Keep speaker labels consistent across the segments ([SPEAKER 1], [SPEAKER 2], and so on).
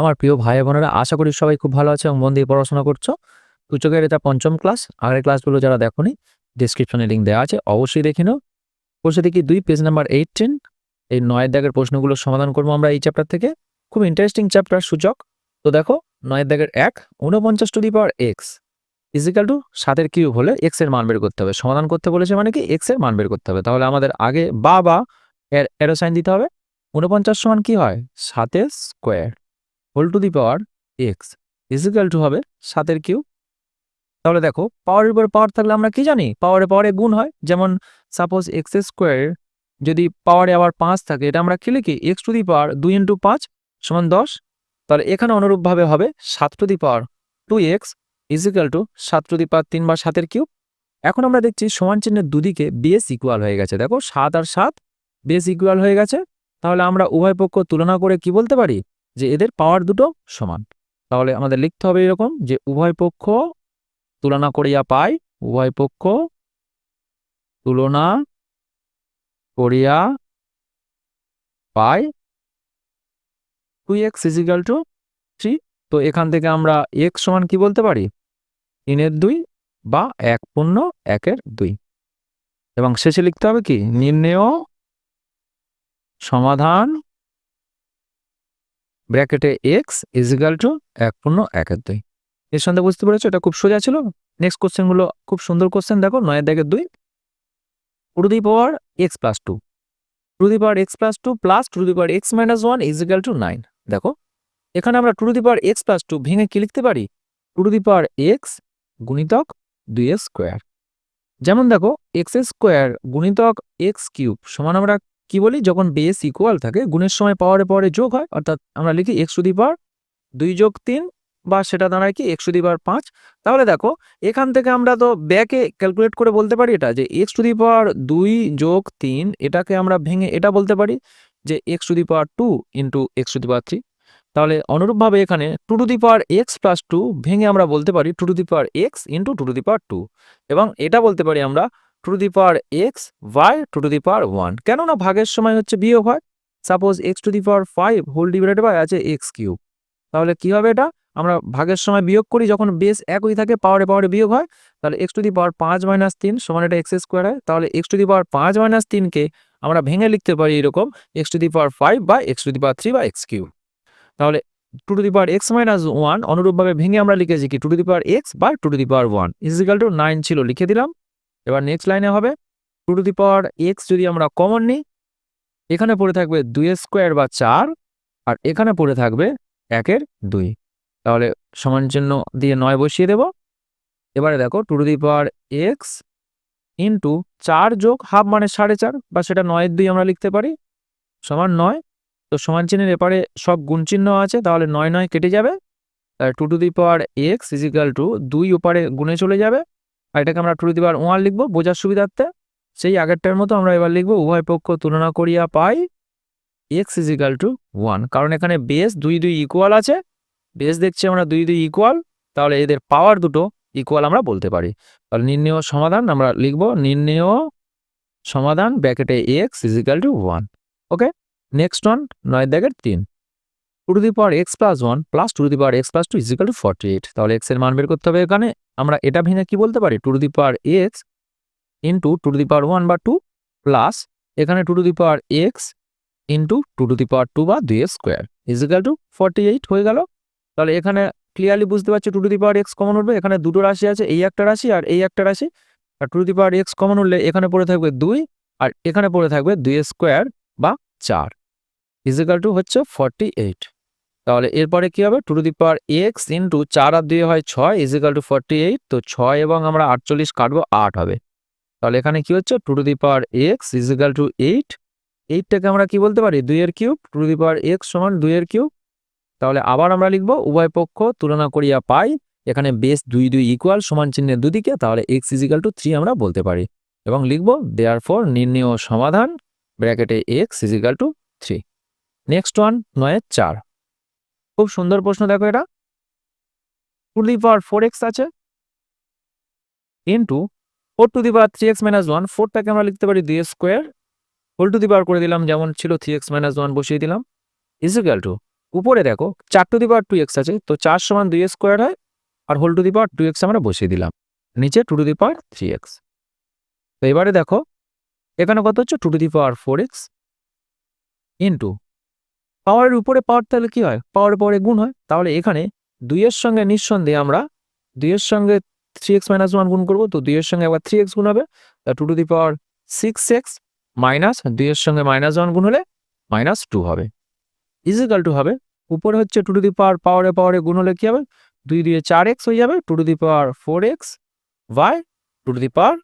[SPEAKER 1] আমার প্রিয় ভাই বোনেরা, আশা করি সবাই খুব ভালো আছে এবং মন দিয়ে পড়াশোনা করছ। সূচকের এটা পঞ্চম ক্লাস। আগের ক্লাসগুলো যারা দেখোনি ডিসক্রিপশনে লিঙ্ক দেওয়া আছে, অবশ্যই দেখে নাও। প্রশ্ন দেখি দুই পেজ নাম্বার এইটিন এই নয়ের দাগের প্রশ্নগুলোর সমাধান করব আমরা এই চ্যাপ্টার থেকে। খুব ইন্টারেস্টিং চ্যাপ্টার সূচক। তো দেখো, নয়ের দাগের এক উনপঞ্চাশ to the power x is equal to সাতের কিউব হলে এক্সের মান বের করতে হবে। সমাধান করতে বলেছে মানে কি? এক্সের মান বের করতে হবে। তাহলে আমাদের আগে বা বা এর এরো সাইন দিতে হবে। উনপঞ্চাশ সমান কি হয়? সাতের square whole to the power x is equal to হবে সাতের কিউব তাহলে দেখো, পাওয়ারের উপর পাওয়ার থাকলে আমরা কি জানি? পাওয়ারে পাওয়ারে গুণ হয়। যেমন সাপোজ এক্স স্কোয়ার যদি পাওয়ারে আবার পাঁচ থাকে, এটা আমরা কি লিখি? এক্স টু দি পাওয়ার দুই ইন্টু পাঁচ সমান দশ। তাহলে এখানে অনুরূপভাবে হবে সাত to the power two x is equal to সাত টু দি পাওয়ার তিন বার সাতের কিউব এখন আমরা দেখছি সমান চিহ্নের দুদিকে বেস ইকুয়াল হয়ে গেছে। দেখো, সাত আর সাত বেস ইকুয়াল হয়ে গেছে। তাহলে আমরা উভয় পক্ষ তুলনা করে কি বলতে পারি? যে এদের পাওয়ার দুটো সমান। তাহলে আমাদের লিখতে হবে এরকম যে উভয় পক্ষ তুলনা করিয়া পাই উভয় পক্ষ তুলনা করিয়া পাই two x is equal to three তো এখান থেকে আমরা এক্স সমান কি বলতে পারি? তিনের দুই বা এক পূর্ণ একের দুই। এবং শেষে লিখতে হবে কি? নির্ণেয় সমাধান ব্র্যাকেটে এক্স ইজিক্যাল টু এক পূর্ণ এক একের দুই। এর সঙ্গে বুঝতে পেরেছ? এটা খুব সোজা ছিল। নেক্সট কোশ্চেনগুলো খুব সুন্দর কোশ্চেন দেখো, নয়ের দাগের দুই। To the power x plus two to the power x plus two plus two the power x minus one is equal to nine দেখো, এখানে আমরা to the power x plus two ভেঙে কি লিখতে পারি? টু দি পাওয়ার এক্স গুণিতক দুই x square যেমন দেখো এক্স স্কোয়ার গুণিতক এক্স কিউব সমান আমরা কি বলি? যখন বেস ইকুয়াল থাকে, গুণের সময় পাওয়ারে পাওয়ারে যোগ হয়, অর্থাৎ আমরা লিখি এক্স টু পাওয়ার দুই যোগ তিন, বা সেটা দাঁড়ায় কি? এক্স টু দি পাঁচ। তাহলে দেখো, এখান থেকে আমরা তো ব্যাকে ক্যালকুলেট করে বলতে পারি এটা, যে এক্স টু দি দুই যোগ তিন, এটাকে আমরা ভেঙে এটা বলতে পারি, যে x to power two into x to the three তাহলে অনুরূপভাবে এখানে two to the power x plus two ভেঙে আমরা বলতে পারি two to the power x into two to the power two এবং এটা বলতে পারি আমরা to the power x by two to the power one কেননা ভাগের সময় হচ্ছে বিয়োগ হয় suppose x to the power five whole divided by আছে এক্স কিউব তাহলে কি হবে এটা আমরা ভাগের সময় বিয়োগ করি যখন বেস একই থাকে পাওয়ারে পাওয়ারে বিয়োগ হয় তাহলে এক্স টু দি পাওয়ার পাঁচ মাইনাস তিন সমান এটা এক্স স্কোয়ার হয় তাহলে এক্স টু দি পাওয়ার পাঁচ মাইনাস তিনকে আমরা ভেঙে লিখতে পারি এরকম x to the power five বা x to the power three বা এক্স কিউব তাহলে two to the power x minus one অনুরূপভাবে ভেঙে আমরা লিখেছি কি two to the power x বা two to the power one is equal to nine ছিল লিখে দিলাম এবার নেক্সট লাইনে হবে two to the power x যদি আমরা কমন নিই, এখানে পড়ে থাকবে দুই স্কোয়ার বা চার, আর এখানে পড়ে থাকবে একের দুই। তাহলে সমান চিহ্ন দিয়ে নয় বসিয়ে দেব। এবারে দেখো two to the power x into চার যোগ হাফ মানে সাড়ে চার, বা সেটা নয়ের দুই আমরা লিখতে পারি, সমান নয়। তো সমান চিহ্নের এপারে সব গুণ চিহ্ন আছে, তাহলে নয় নয় কেটে যাবে। Two to the power x is equal to দুই ওপারে গুণে চলে যাবে। আর এটাকে আমরা two to the power one লিখব, বোঝার সুবিধার্থে। সেই আগেরটার মতো আমরা এবার লিখব, উভয় পক্ষ তুলনা করিয়া পাই x is equal to one কারণ এখানে বেস দুই দুই ইকুয়াল আছে। বেস দেখছি আমরা দুই দুই ইকুয়াল তাহলে এদের পাওয়ার দুটো ইকুয়াল আমরা বলতে পারি। তাহলে নির্ণেয় সমাধান আমরা লিখব, নির্ণেয় সমাধান ব্যাকেটে x is equal to one okay? Next one নয় দাগের তিন। Two to the power x plus one plus two to the power x plus two is equal to forty eight তাহলে এক্সের মান বের করতে হবে এখানে। আমরা এটা ভেঙে কি বলতে পারি? Two to the power x into two to the power one বা টু প্লাস এখানে two to the power x into two to the power two বা দুই x square is equal to forty eight হয়ে গেল। তাহলে এখানে clearly বুঝতে পারছি two to the power x common উঠবে। এখানে দুটো রাশি আছে, এই একটা রাশি আর এই একটা রাশি। আর two to the power x common উঠলে এখানে পড়ে থাকবে দুই আর এখানে পড়ে থাকবে দুই স্কোয়ার বা চার। ইজিক্যাল টু হচ্ছে ফর্টি এইট। তাহলে এরপরে কি হবে? Two to the power x into চার আর দুই হয় ছয় ইজিক্যাল টু ফর্টি এইট, তো ছয় এবং আমরা আটচল্লিশ কাটবো আট হবে। তাহলে এখানে কি হচ্ছে? Two to the power x is equal to eight, এইটটাকে আমরা কি বলতে পারি? দুইয়ের cube, two to the power x সমান দুইয়ের কিউব। তাহলে আবার আমরা লিখব উভয় পক্ষ তুলনা করিয়া পাই, এখানে বেস দুই দুই ইকুয়াল সমান চিহ্নের দুদিকে, তাহলে এক্স ইজিক্যাল টু থ্রি আমরা বলতে পারি। এবং লিখব দেয়ার ফর নির্ণেয় সমাধান, ব্র্যাকেটে x is equal to three. Next one নয়ের চার। খুব সুন্দর প্রশ্ন দেখো এটা। To the power four x আছে into four to the power three x minus one ফোরটাকে আমরা লিখতে পারি দুই square whole to the power করে দিলাম, যেমন ছিল থ্রি এক্স মাইনাস ওয়ান বসিয়ে দিলাম। ইজিক্যাল টু উপরে দেখো, চার to the power two x আছে, তো চার সমান দুই স্কোয়ার হয়, আর whole to the power two x আমরা বসিয়ে দিলাম। নিচে two to the power three x তো এবারে দেখো, এখানে কত হচ্ছে? Two to the power four x into পাওয়ারের উপরে পাওয়ার তাহলে কি হয়? পাওয়ারের পরে গুণ হয়। তাহলে এখানে দুইয়ের সঙ্গে নিঃসন্দেহে আমরা দুইয়ের সঙ্গে থ্রি এক্স মাইনাস ওয়ান গুণ করব। তো দুইয়ের সঙ্গে আবার থ্রি এক্স গুণ হবে। Two to the power six x minus দুইয়ের সঙ্গে মাইনাস ওয়ান গুণ হলে মাইনাস টু হবে। ইজিক্যাল টু হবে। উপরে হচ্ছে টু টু দি পাওয়ার পাওয়ারে পাওয়ারে গুণ হলে কী হবে? দুই দিয়ে চার এক্স হয়ে যাবে। Two to the power four x by two to the power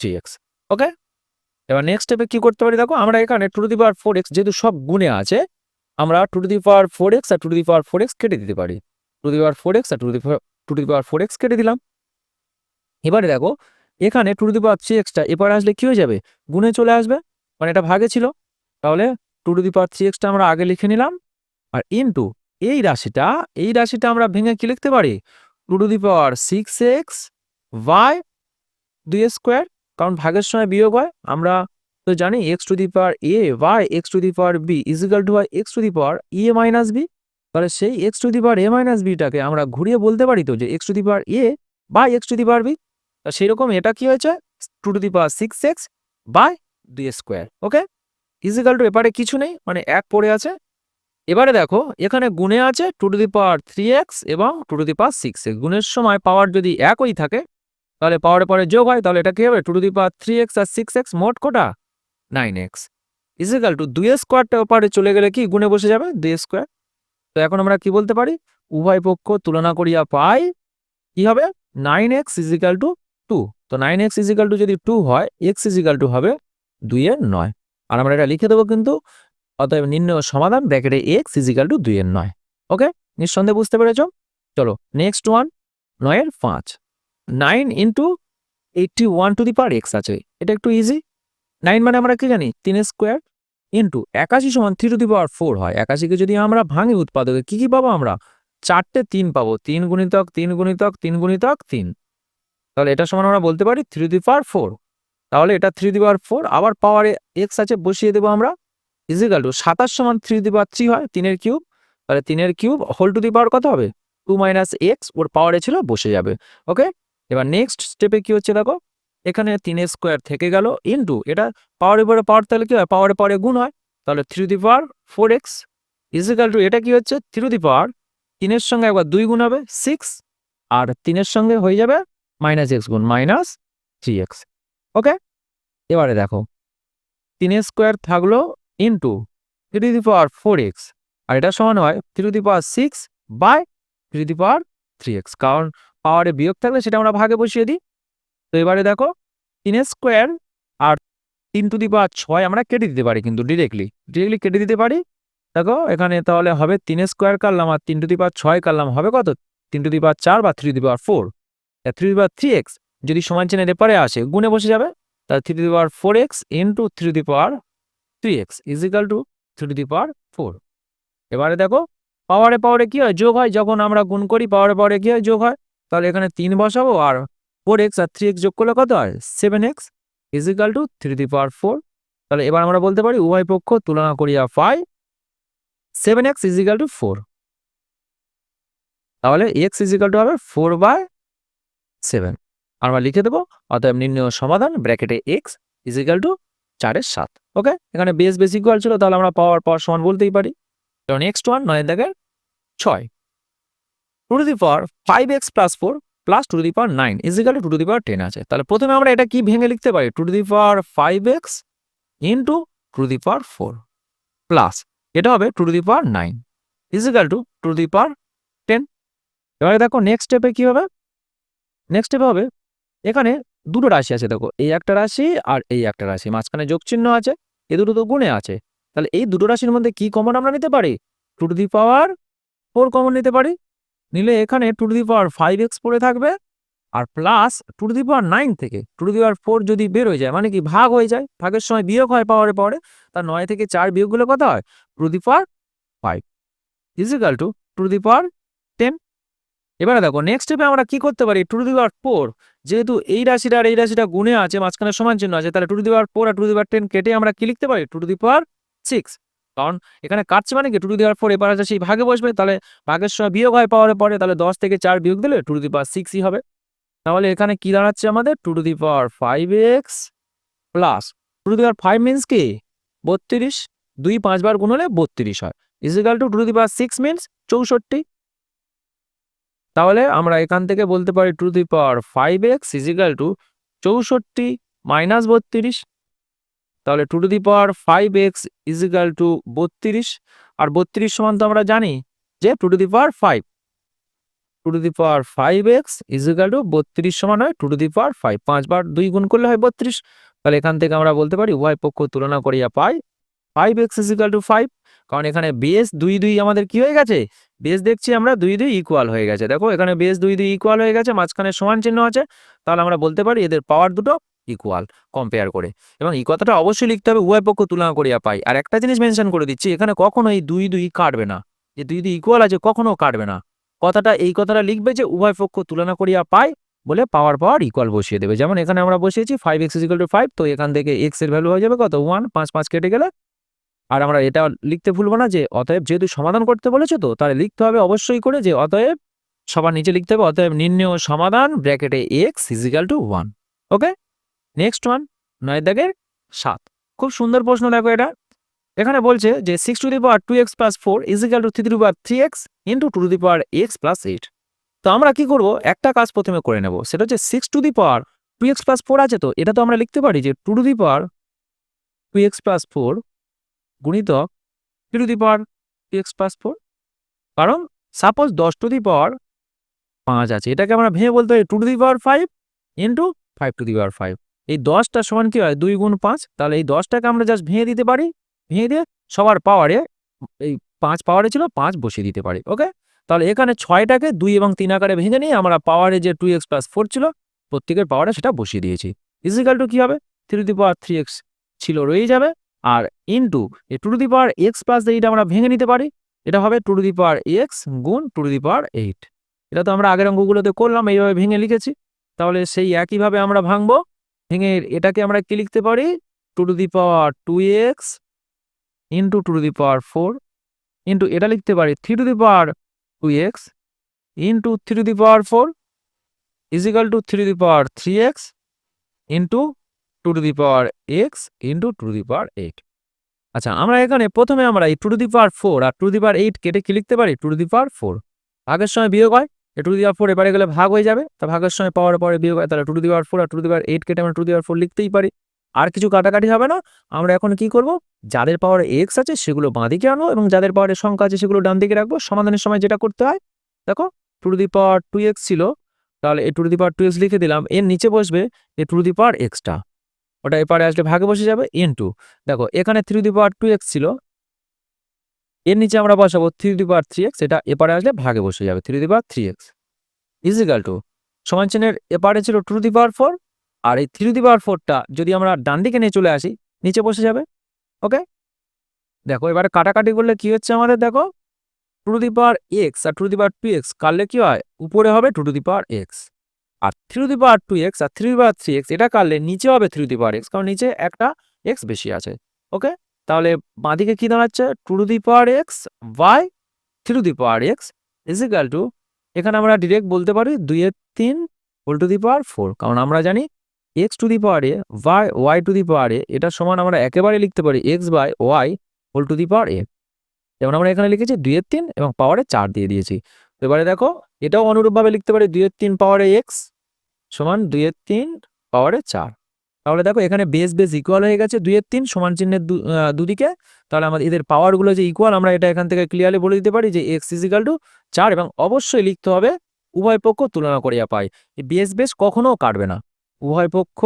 [SPEAKER 1] three x okay এবার নেক্সট স্টেপে কী করতে পারি? দেখো, আমরা এখানে two to the power four x যেহেতু সব গুণে আছে আমরা two to the power four x R two to the power four x কেটে দিতে পারি। To the power four x R to the two to the power four x কেটে দিলাম। এবারে দেখো, এখানে two to the power three extra এবার আসলে কি হয়ে যাবে? গুণে চলে আসবে মানে এটা ভাগে ছিল। তাহলে two to the power three extra আমরা আগে লিখে নিলাম, আর ইনটু এই রাশিটা এই রাশিটা আমরা ভেঙে কি লিখতে পারি? Two to the power six x by দুই স্কোয়ার কারণ ভাগের সময় বিয়োগ হয়, আমরা তো জানি x to the power a by x to the power b is equal to হয় x to the power a minus b তাহলে সেই x to the power a minus বিটাকে আমরা ঘুরিয়ে বলতে পারি তো যে x to the power a by x to the power b সেই রকম এটা কি হয়েছে two to the power six x by দুই square okay is equal to এপারে কিছু নেই মানে এক পড়ে আছে এবারে দেখো এখানে গুণে আছে two to the power three x এবং two to the power six x গুণের সময় পাওয়ার যদি একই থাকে তাহলে পাওয়ারে পরে যোগ হয় তাহলে এটা কি হবে two to the power three x R six x মোট কোটা nine x is equal to দুই স্কোয়ারটা ওপারে চলে গেলে কি? গুণে বসে যাবে দুই স্কোয়ার তো এখন আমরা কি বলতে পারি? উভয় পক্ষ তুলনা করিয়া পাই কি হবে? Nine x is equal to two তো nine x is equal to যদি টু হয় এক্স ইজিক্যাল টু হবে দুইয়ের নয়। আর আমরা এটা লিখে দেবো কিন্তু, অতএব নিম্ন সমাধান ব্র্যাকেটে এক্স ইজিক্যাল টু দুইয়ের নয়। ওকে? নিঃসন্দেহে বুঝতে পেরেছ? চলো নেক্সট ওয়ান নয়ের পাঁচ। Nine into eighty one to the power x আছে। এটা একটু ইজি নাইন মানে আমরা কি জানি? তিন স্কোয়ার ইন্টু একাশি সমান three to the power four হয়। একাশিকে যদি আমরা ভাঙি উৎপাদকে, কি কি পাবো আমরা? চারটে তিন পাবো। তিন গুণিতক তিন গুণিতক তিন গুণিতক, তিন। তাহলে এটা সমান আমরা বলতে পারি থ্রি দি পাওয়ার ফোর। তাহলে এটা থ্রি দি পাওয়ার ফোর, আবার পাওয়ারে এক্স আছে বসিয়ে দেবো আমরা। ইজিক্যাল টু সাতাশ সমান থ্রি দি পাওয়ার থ্রি হয়, তিনের কিউব। তাহলে তিনের cube whole to the power কত হবে? টু মাইনাস এক্স ওর পাওয়ারে ছিল বসে যাবে। ওকে এবার নেক্সট স্টেপে কি হচ্ছে দেখো? এখানে তিন স্কোয়ার থেকে গেল ইন্টু, এটা পাওয়ার উপরে পাওয়ার তাহলে কি হয়? পাওয়ারে পাওয়ারে গুণ হয়। তাহলে three the power four x is equal to এটা কি হচ্ছে? থ্রি দি পাওয়ার তিনের সঙ্গে একবার দুই গুণ হবে সিক্স আর তিনের সঙ্গে হয়ে যাবে মাইনাস এক্স গুণ মাইনাস থ্রি এক্স ওকে এবারে দেখো, তিন স্কোয়ার থাকল into three the power four x আর এটা সমান হয় three the power six by three the power three x কারণ পাওয়ারে বিয়োগ থাকলে সেটা আমরা ভাগে বসিয়ে দিই। তো এবারে দেখো তিন স্কোয়ার আর তিন টু দি পাওয়ার ছয় আমরা কেটে দিতে পারি কিন্তু ডিরেক্টলি ডিরেক্টলি কেটে দিতে পারি, দেখো এখানে তাহলে হবে তিন স্কোয়ার কাটলাম আর তিন টু দি পাওয়ার ছয় কাটলাম হবে কত? তিন টু দি পাওয়ার চার বা three the power four three the power three x যদি সমান চেনের এপারে আসে, গুণে বসে যাবে তাহলে three the power four x into three the power three x is equal to three the power four এবারে দেখো পাওয়ারে পাওয়ারে কি হয়? যোগ হয়, যখন আমরা গুণ করি পাওয়ারে পাওয়ারে কি হয়? যোগ হয়। তাহলে এখানে তিন বসাবো আর ফোর এক্স আর থ্রি এক্স যোগ করলে কত হয়? Seven x is equal to three the power four তাহলে এবার আমরা বলতে পারি উভয় পক্ষ তুলনা করিয়া পাই seven x is equal to four তাহলে এক্স ইজিক্যাল টু হবে ফোর বাই সেভেন আমরা লিখে দেবো, অতএব নির্ণয় সমাধান ব্র্যাকেটে এক্স ইজিক্যাল টু চারের সাত। ওকে এখানে বেস বেস ইকুয়াল ছিল, তাহলে আমরা পাওয়ার পাওয়ার সমান বলতেই পারি। কারণ এক্স টু ওয়ান নয় দেখের ছয়। Two to the power five x plus four plus two to the power nine equal two to the power ten আছে। তাহলে প্রথমে আমরা এটা কি ভেঙে লিখতে পারি? Two to the power five x into two the power four plus এটা হবে two to the power nine equal two to the power ten এবারে দেখো নেক্সট স্টেপে কী হবে? নেক্সট স্টেপে হবে, এখানে দুটো রাশি আছে দেখো, এই একটা রাশি আর এই একটা রাশি, মাঝখানে যোগ চিহ্ন আছে, এ দুটো তো গুণে আছে। তাহলে এই দুটো রাশির মধ্যে কি কমন আমরা নিতে পারি? Two to the power four common নিতে পারি। নিলে এখানে two to the power five x পড়ে থাকবে আর plus two to the power nine থেকে two to the power four যদি বের হয়ে যায় মানে কি ভাগ হয়ে যায়, ভাগের সময় বিয়োগ হয় পাওয়ারে পাওয়ারে তার নয় থেকে চার বিয়োগগুলো কত হয়? Two to the power five is equal to two to the power ten এবারে দেখো নেক্সট স্টেপে আমরা কি করতে পারি? Two to the power four যেহেতু এই রাশিটা আর এই রাশিটা গুণে আছে, মাঝখানে সমান চিহ্ন আছে, তাহলে two to the power four R two to the power ten কেটে আমরা কি লিখতে পারি? Two to the power six কারণ এখানে কাটছে মানে কি? Two to the power four এবার আছে সেই ভাগে বসবে, তাহলে ভাগের সময় বিয়োগ হয় পাওয়ারে পরে, তাহলে দশ থেকে চার বিয়োগ দিলে টু টু দি পাওয়ার সিক্সই হবে। তাহলে এখানে কি দাঁড়াচ্ছে আমাদের? Two to the power five x plus two to the power five means কি? বত্রিশ, দুই পাঁচবার গুণ হলে বত্রিশ হয়। Equal to two to the power six means চৌষট্টি। তাহলে আমরা এখান থেকে বলতে পারি two the power five x equal to চৌষট্টি মাইনাস বত্রিশ। তাহলে two to the power five x equal to বত্রিশ, আর বত্রিশ সমান তো আমরা জানি যে two to the power five two to the power five x equal to বত্রিশ সমান হয় two to the power five পাঁচবার দুই গুণ করলে হয় বত্রিশ। তাহলে এখান থেকে আমরা বলতে পারি উভয় পক্ষ তুলনা করিয়া পাই five x equal to five কারণ এখানে বেস দুই দুই আমাদের কি হয়ে গেছে? বেস দেখছি আমরা দুই দুই ইকুয়াল হয়ে গেছে। দেখো এখানে বেস দুই দুই ইকুয়াল হয়ে গেছে, মাঝখানে সমান চিহ্ন আছে। তাহলে আমরা বলতে পারি এদের পাওয়ার দুটো ইকুয়াল কম্পেয়ার করে। এবং এই কথাটা অবশ্যই লিখতে হবে, উভয় পক্ষ তুলনা করিয়া পাই। আর একটা জিনিস মেনশন করে দিচ্ছি, এখানে কখনো এই দুই দুই কাটবে না। যে দুই দুই ইকুয়াল আছে, কখনো কাটবে না। কথাটা, এই কথাটা লিখবে যে উভয় পক্ষ তুলনা করিয়া পাই বলে পাওয়ার পাওয়ার ইকুয়াল বসিয়ে দেবে। যেমন এখানে আমরা বসিয়েছি five x equal to five তো এখান থেকে এক্সের ভ্যালু হয়ে যাবে কত? ওয়ান পাঁচ পাঁচ কেটে গেলে। আর আমরা এটা লিখতে ভুলবো না যে অতএব যেহেতু সমাধান করতে বলেছে তো, তাহলে লিখতে হবে অবশ্যই করে যে অতএব সবার নিচে লিখতে হবে, অতএব নির্ণয় সমাধান ব্র্যাকেটে x equal to one okay next one নয় দাগের সাত। খুব সুন্দর প্রশ্ন দেখো এটা। এখানে বলছে যে six to the power two x plus four equal to three to power three x into two to the power x plus eight তো আমরা কি করব? একটা কাজ প্রথমে করে নেব। সেটা হচ্ছে six to the power two x plus four আছে তো? এটা তো আমরা লিখতে পারি যে two to the power two x plus four গুণিতক three to the power two x plus four কারণ সাপোজ দশ টু দি পাওয়ার পাঁচ আছে। এটাকে আমরা ভেঙে বলতে পারি two to the power five into five to the power five এই দশটা সমান কি হয়? দুই গুণ পাঁচ। তাহলে এই দশটাকে আমরা জাস্ট ভেঙে দিতে পারি। ভেঙে দিয়ে সবার পাওয়ারে এই পাঁচ পাওয়ারে ছিল, পাঁচ বসিয়ে দিতে পারি ওকে তাহলে এখানে ছয়টাকে দুই এবং তিন আকারে ভেঙে নিয়ে আমরা পাওয়ারে যে টু এক্স প্লাস ফোর ছিল, প্রত্যেকের পাওয়ারে সেটা বসিয়ে দিয়েছি। ইজিক্যাল টু কী হবে? Three the power three x ছিল রয়ে যাবে। আর ইনটু এই two to the power x plus এইটা আমরা ভেঙে নিতে পারি। এটা হবে two to the power x গুণ two to the power eight এটা তো আমরা আগের অঙ্কগুলোতে করলাম, এইভাবে ভেঙে লিখেছি। তাহলে সেই একইভাবে আমরা ভাঙবো। ভেঙে এটাকে আমরা কি লিখতে পারি two to the power two x into two to the power four into এটা লিখতে পারি three to the power two x into three to the power four equal to three to the power three x into two to the power x into two to the power eight আচ্ছা আমরা এখানে প্রথমে আমরা এই two to the power four R two the power eight কেটে কি লিখতে পারি two to the power four আগের সময় বিয়োগ হয় এ টু দি পাওয়ার ফোর এবারে গেলে ভাগ হয়ে যাবে। তা ভাগের সময় পাওয়ার পরে বিয়োগ তাহলে two to the power four R two the power eight কেটে আমরা টু দি পাওয়ার ফোর লিখতেই পারি। আর কিছু কাটাকাটি হবে না। আমরা এখন কি করব? যাদের পাওয়ারে এক্স আছে সেগুলো বাঁ দিকে আনব এবং যাদের পাওয়ারে সংখ্যা আছে সেগুলো ডান দিকে রাখব। সমাধানের সময় যেটা করতে হয়, দেখো two the power two x ছিল। তাহলে এ two the power two x লিখে দিলাম। এর নিচে বসবে এ টু দি পাওয়ার এক্সটা ওটা এপারে আসলে ভাগে বসে যাবে এন টু দেখো, এখানে three the power two x ছিল। এর নিচে আমরা বসাবো three the power three x এটা এপারে আসলে ভাগে বসে যাবে three the power three x equal to সমান চিহ্নের এপারে ছিল টু দি পাওয়ার ফোর আর এই থ্রি দি পাওয়ার ফোরটা যদি আমরা ডান দিকে নিয়ে চলে আসি নিচে বসে যাবে ওকে দেখো এবারে কাটাকাটি করলে কি হচ্ছে আমাদের দেখো two the power x R two the power two x কাটলে কি হয় উপরে হবে two the power x R three the power two x R three power three x এটা কাটলে নিচে হবে থ্রি দি পাওয়ার এক্স কারণ নিচে একটা এক্স বেশি আছে ওকে তাহলে বাঁদিকে কি দাঁড়াচ্ছে? Two to the power x y three to the power x equal to এখানে আমরা ডিরেক্ট বলতে পারি দুইয়ের তিন whole to the power four কারণ আমরা জানি x to the power a y y to the power a এটা সমান আমরা একেবারে লিখতে পারি x by y whole to the power a যেমন আমরা এখানে লিখেছি দুইয়ের তিন এবং পাওয়ারে চার দিয়ে দিয়েছি। তো এবারে দেখো, এটাও অনুরূপভাবে লিখতে পারি দুইয়ের তিন পাওয়ারে এক্স সমান দুইয়ের তিন পাওয়ারে চার। তাহলে দেখো এখানে বেস বেস ইকুয়াল হয়ে গেছে দুইয়ের তিন সমান চিহ্নের দুদিকে। তাহলে আমাদের এদের পাওয়ারগুলো যে ইকুয়াল আমরা এটা এখান থেকে ক্লিয়ারলি বলে দিতে পারি যে এক্স ইজিক্যাল টু চার এবং অবশ্যই লিখতে হবে উভয় পক্ষ তুলনা করিয়া পাই। বেস বেস কখনো কাটবে না। উভয় পক্ষ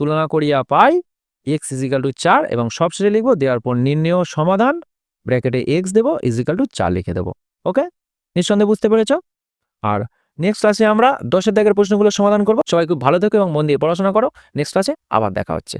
[SPEAKER 1] তুলনা করিয়া পাই এক্স ইজিক্যাল টু চার এবং সবশেষে লিখব দেওয়ার পর নির্ণয় সমাধান ব্র্যাকেটে এক্স দেবো ইজিক্যাল টু চার লিখে দেবো। ওকে নিঃসন্দেহে বুঝতে পেরেছ? আর নেক্সট ক্লাসে আমরা দশের দাগের প্রশ্নগুলো সমাধান করব। সবাই খুব ভালো থেকো এবং মন দিয়ে পড়াশোনা করো। নেক্সট ক্লাসে আবার দেখা হচ্ছে।